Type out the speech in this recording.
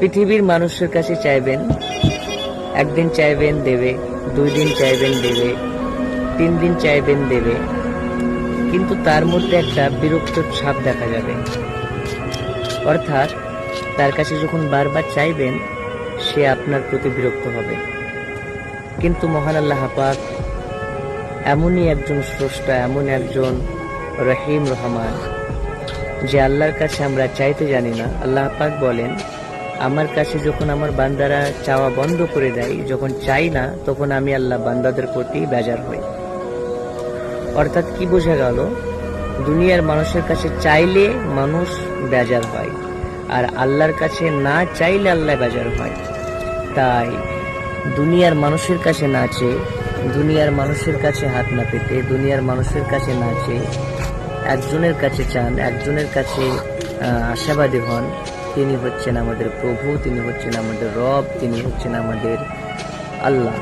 পৃথিবীর মানুষের কাছে চাইবেন, একদিন চাইবেন দেবে, দুই দিন চাইবেন দেবে, তিন দিন চাইবেন দেবে, কিন্তু তার মধ্যে একটা বিরক্ত ছাপ দেখা যাবে। অর্থাৎ তার কাছে যখন বারবার চাইবেন, সে আপনার প্রতি বিরক্ত হবে। কিন্তু মহান আল্লাহ পাক এমনই একজন স্রষ্টা, এমন একজন রহিম রহমান, যে আল্লাহর কাছে আমরা চাইতে জানি না। আল্লাহ পাক বলেন আমার কাছে যখন আমার বান্দারা চাওয়া বন্ধ করে দেয়, যখন চাই না, তখন আমি আল্লাহ বান্দাদের প্রতি বেজার হই। অর্থাৎ কি বোঝা গেল? দুনিয়ার মানুষের কাছে চাইলে মানুষ বেজার হয়, আর আল্লাহর কাছে না চাইলে আল্লাহ বেজার হয়। তাই দুনিয়ার মানুষের কাছে না চেয়ে, দুনিয়ার মানুষের কাছে হাত না পেতে, দুনিয়ার মানুষের কাছে না চেয়ে, একজনের কাছে চান, একজনের কাছে আশাবাদী হন তিনি হচ্ছেন আমাদের প্রভু তিনি হচ্ছেন আমাদের রব তিনি হচ্ছেন আমাদের আল্লাহ।